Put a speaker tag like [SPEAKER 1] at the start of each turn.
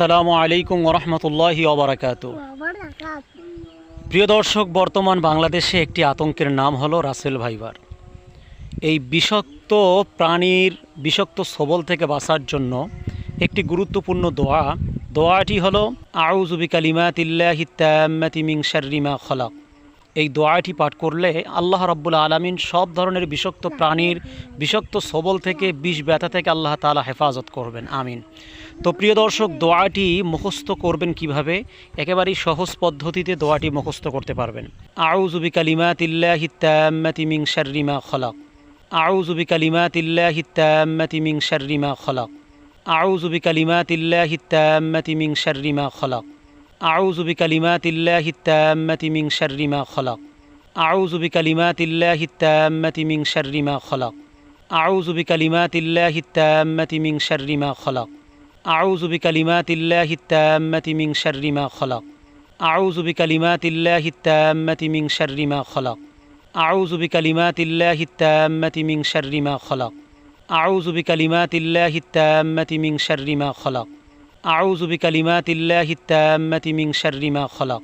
[SPEAKER 1] আসসালামু আলাইকুম ওরহমতুল্লাহি অবরাকাত প্রিয় দর্শক, বর্তমান বাংলাদেশে একটি আতঙ্কের নাম হলো রাসেল ভাইবার। এই বিষাক্ত প্রাণীর, বিষাক্ত সবল থেকে বাঁচার জন্য একটি গুরুত্বপূর্ণ দোয়া। দোয়াটি হলো আউজুবি কালিমাতিল্লাহি তাম্মাতি মিং খলাক। এই দোয়াটি পাঠ করলে আল্লাহ রব্বুল আলামিন সব ধরনের বিষাক্ত প্রাণীর বিষাক্ত সবল থেকে বিষ ব্যথা থেকে আল্লাহ তাআলা হেফাজত করবেন। আমিন। তো প্রিয় দর্শক, দোয়াটি মুখস্থ করবেন কীভাবে? একেবারেই সহজ পদ্ধতিতে দোয়াটি মুখস্থ করতে পারবেন। আউজুবি কালিমাতিল্লাহি তাম্মাতি মিং শাররিমা খলাক। আউজুবি কালিমাতিল্লাহি তাম্মাতি মিং শাররিমা খলাক আউজুবি কালিমাতিল্লাহি أعوذ بكلمات الله التامة من شر ما خلق. أعوذ بكلمات الله التامة من شر ما خلق. أعوذ بكلمات الله التامة من شر ما خلق. أعوذ بكلمات الله التامة من شر ما خلق. أعوذ بكلمات الله التامة من شر ما خلق. أعوذ بكلمات الله التامة من شر ما خلق. أعوذ بكلمات الله التامة من شر ما خلق. أعوذ بكلمات الله التامة من شر ما خلق.